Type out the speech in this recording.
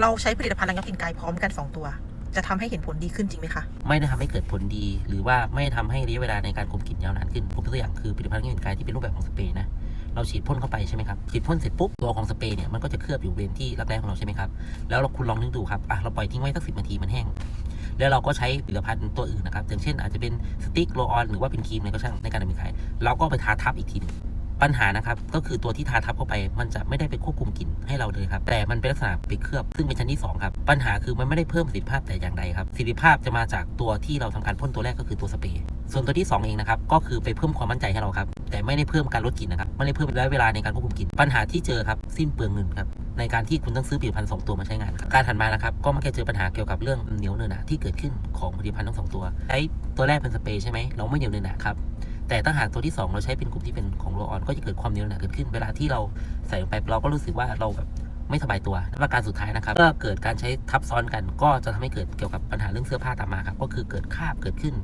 เราใช้ผลิตภัณฑ์ระงับกลิ่นกายพร้อมกัน 2 ตัว จะทำให้เห็นผลดีขึ้นจริงไหมคะ ไม่ได้ทำให้เกิดผลดี หรือว่าไม่ทำให้ระยะเวลาในการคุมกลิ่นยาวนานขึ้นผมยกตัวอย่างคือผลิตภัณฑ์กลิ่นกายที่เป็นรูปแบบของสเปรย์นะเราฉีดพ่นเข้าไปใช่ไหมครับ ฉีดพ่นเสร็จปุ๊บ ตัวของสเปรย์เนี่ยมันก็จะเคลือบอยู่บริเวณที่รักแร้ของเราใช่ไหมครับ แล้วเราคุณลองนึกดูครับ อะเราปล่อยทิ้งไว้สักสิบนาทีมันแห้ง แล้วเราก็ใช้ผลิตภัณฑ์ตัวอื่นนะครับ อย่างเช่นอาจจะเป็นสติ๊กโรลออนหรือว่าเป็นครีมอะไรก็ช่างในการดำเนินขายเราก็ไปทาทับอีกทีนึง ปัญหานะครับก็คือตัวที่ทาทับเข้าไป มันจะไม่ได้ไปควบคุมกลิ่นให้เราเลยครับแต่มันเป็นลักษณะไปเคลือบซึ่งเป็นชั้นที่2ครับปัญหาคือมันไม่ได้เพิ่มประสิทธิภาพแต่อย่างใดครับประสิทธิภาพจะมาจากตัวที่เราทำการพ่นตัวแรกก็คือตัวสเปรย์ส่วนตัวที่ 2 เองนะครับก็คือไปเพิ่มความมั่นใจให้เราครับแต่ไม่ได้เพิ่มการลดกลิ่นนะครับไม่ได้เพิ่มระยะเวลาในการควบคุมกลิ่นปัญหาที่เจอครับสิ้นเปลืองเงินครับในการที่คุณต้องซื้อผลิตภัณฑ์สองตัวมาใช้งานครับการถัดมานะครับก็มักจะเจอปัญหาเกี่ยวกับเรื่องเหนียวเนอหนะที่เกิดขึ้นของผลิตภัณฑ์ทั้งสองตัวไอ้ตัวแรกเป็นสเปรย์ใช่ไหมเราไม่เหนียวเนอหนะครับ แต่ถ้าหากตัวที่ 2 เราใช้เป็นกลุ่มที่เป็นของโรลออนก็จะเกิดความเหนียวหนาเกิดขึ้นเวลาที่เราใส่ลงไปเราก็รู้สึกว่าเราแบบไม่สบายตัวและประการสุดท้ายนะครับเมื่อเกิดการใช้ทับซ้อนกันก็จะทำให้เกิดเกี่ยวกับปัญหาเรื่องเสื้อผ้าตามมาครับก็คือเกิดคราบเกิดขึ้น